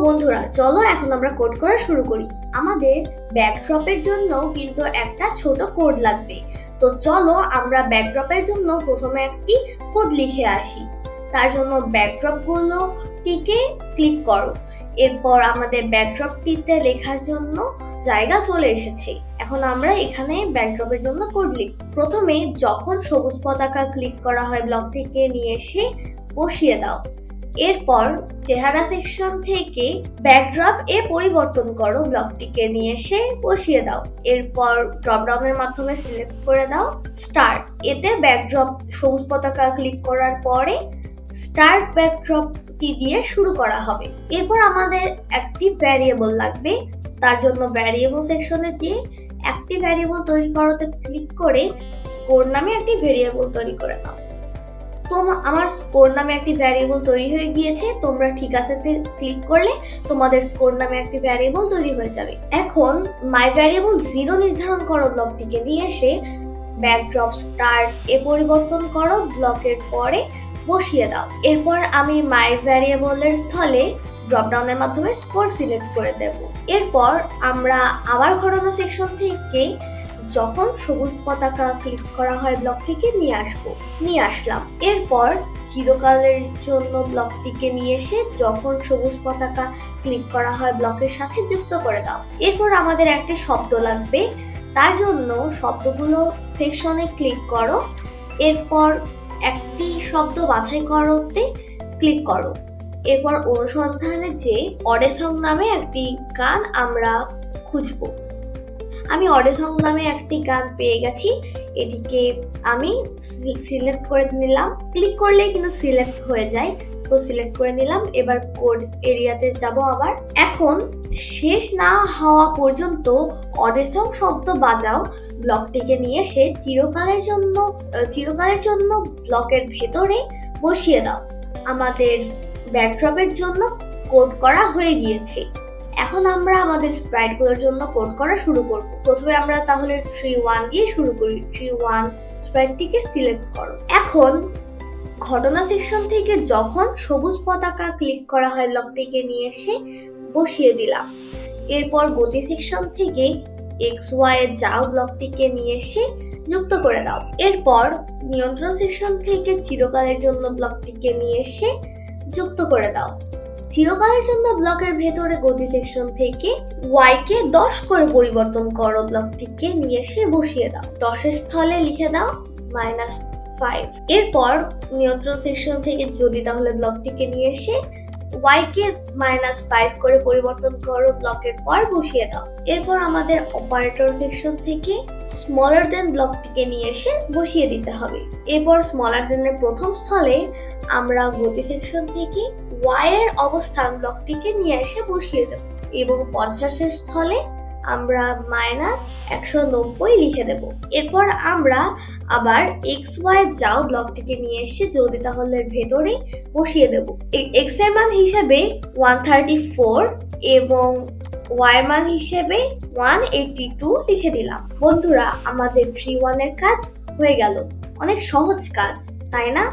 বন্ধুরা, চলো এখন আমরা কোড করা শুরু করি। আমাদের ব্যাকড্রপের জন্য কিন্তু একটা ছোট কোড লাগবে। তো চলো আমরা ব্যাকড্রপের জন্য প্রথমে একটি কোড লিখে আসি। তার জন্য ব্যাকড্রপ গুলোটিকে ক্লিক করো। এরপর আমাদের ব্যাকড্রপটিতে লেখার জন্য জায়গা চলে এসেছে। এখন আমরা এখানে ব্যাকড্রপের জন্য কোড লিখ প্রথমে যখন সবুজ পতাকা ক্লিক করা হয় ব্লকটিকে নিয়ে এসে বসিয়ে দাও। এরপর চেহারা সেকশন থেকে ব্যাকড্রপ এ পরিবর্তন করো ব্লকটিকে নিয়ে এসে বসিয়ে দাও। এরপর ড্রপডাউনের মাধ্যমে সিলেক্ট করে দাও স্টার এতে ব্যাকড্রপ সবুজ পতাকা ক্লিক করার পরে স্টার্ট ব্যাকড্রপটি দিয়ে শুরু করা হবে। এরপর আমাদের একটি ভ্যারিয়েবল লাগবে। তার জন্য ভ্যারিয়েবল সেকশনে যে একটি ভ্যারিয়েবল তৈরি করতে ক্লিক করে স্কোর নামে একটি ভ্যারিয়েবল তৈরি করে দাও আমার স্কোর নামে একটি ভ্যারিয়েবল তৈরি হয়ে গিয়েছে, তোমরা ঠিক আছে ক্লিক করলে তোমাদের স্কোর নামে একটি ভ্যারিয়েবল তৈরি হয়ে যাবে। এখন মাই ভ্যারিয়েবল জিরো নির্ধারণ করো ব্লকটিকে নিয়ে এসে ব্যাকড্রপ স্টার্ট এ পরিবর্তন করো ব্লকের পরে বসিয়ে দাও। এরপর আমি মাই ভ্যারিয়েবলের স্থলে ড্রপডাউনের মাধ্যমে স্কোর সিলেক্ট করে দেব। এরপর আমরা আবার ঘটনা সেকশন থেকে যখন সবুজ পতাকা ক্লিক করা হয় ব্লকটিকে নিয়ে আসব। নিয়ে আসলাম। এরপর চিরকালের জন্য ব্লকটিকে নিয়ে এসে যখন সবুজ পতাকা ক্লিক করা হয় ব্লকের সাথে যুক্ত করে দাও। এরপর আমাদের একটি শব্দ লাগবে। তার জন্য শব্দগুলো সেকশনে ক্লিক করো। এরপর একটি শব্দ বাছাই করতে ক্লিক করো। এরপর অনুসন্ধানে যে অডেসং নামে একটি গান আমরা খুঁজবো। আমি অডেসং নামে একটি গান পেয়ে গেছি। এটিকে আমি সিলেক্ট করে নিলাম। ক্লিক করলে কিন্তু সিলেক্ট হয়ে যায়। তো সিলেক্ট করে নিলাম। এবার কোড এরিয়াতে যাব আবার। এখন শেষ না হওয়া পর্যন্ত অডেসং শব্দ বাজাও। ব্লকটিকে নিয়ে সে চিরকালের জন্য চিরকালের জন্য ব্লকের ভেতরে বসিয়ে দাও। আমাদের ব্যাকড্রপের জন্য কোড করা হয়ে গিয়েছে। এখন আমরা আমাদের স্প্রাইটগুলোর জন্য কোড করা শুরু করব। প্রথমে আমরা তাহলে ট্রি ওয়ান দিয়ে শুরু করি। ট্রি ওয়ান স্প্রাইটটিকে সিলেক্ট করো। এখন ঘটনা সেকশন থেকে যখন সবুজ পতাকা ক্লিক করা হয় ব্লকটিকে নিয়ে এসে বসিয়ে দিলাম। এরপর গতি সেকশন থেকে এক্স ওয়াই যাও ব্লকটিকে নিয়ে এসে যুক্ত করে দাও। এরপর নিয়ন্ত্রণ সেকশন থেকে চিরকালের জন্য ব্লকটিকে নিয়ে এসে যুক্ত করে দাও। চিরকালের জন্য ব্লকের ভেতরে গতি সেকশন থেকে ওয়াই কে দশ করে পরিবর্তন করো ব্লকটিকে নিয়ে এসে বসিয়ে দাও। দশের স্থলে লিখে দাও মাইনাস ফাইভ এরপর নিয়ন্ত্রণ সেকশন থেকে যদি তাহলে ব্লকটিকে নিয়ে এসে ওয়াই কে মাইনাস ফাইভ করে পরিবর্তন করো ব্লকের পর বসিয়ে দাও। এরপর আমাদের অপারেটর সেকশন থেকে স্মলার দেন ব্লকটিকে নিয়ে এসে বসিয়ে দিতে হবে। এরপর স্মলার দেনের প্রথম স্থলে আমরা গতি সেকশন থেকে ওয়াই এর অবস্থান ব্লকটিকে নিয়ে এসে বসিয়ে দেব। এবং পঞ্চাশের স্থলে আমরা মাইনাস একশো নব্বই লিখে দেব। এরপর আমরা আবার এক্স ওয়াই যাও ব্লকটিকে নিয়ে এসে যদি তাহলে ভেতরে বসিয়ে দেব। এক্সের মান হিসেবে ওয়ান থার্টি ফোর এবং ওয়াই মান হিসেবে ওয়ান এইটি টু লিখে দিলাম। বন্ধুরা, আমাদের থ্রি ওয়ানের কাজ হয়ে গেল। অনেক সহজ কাজ, তাই না?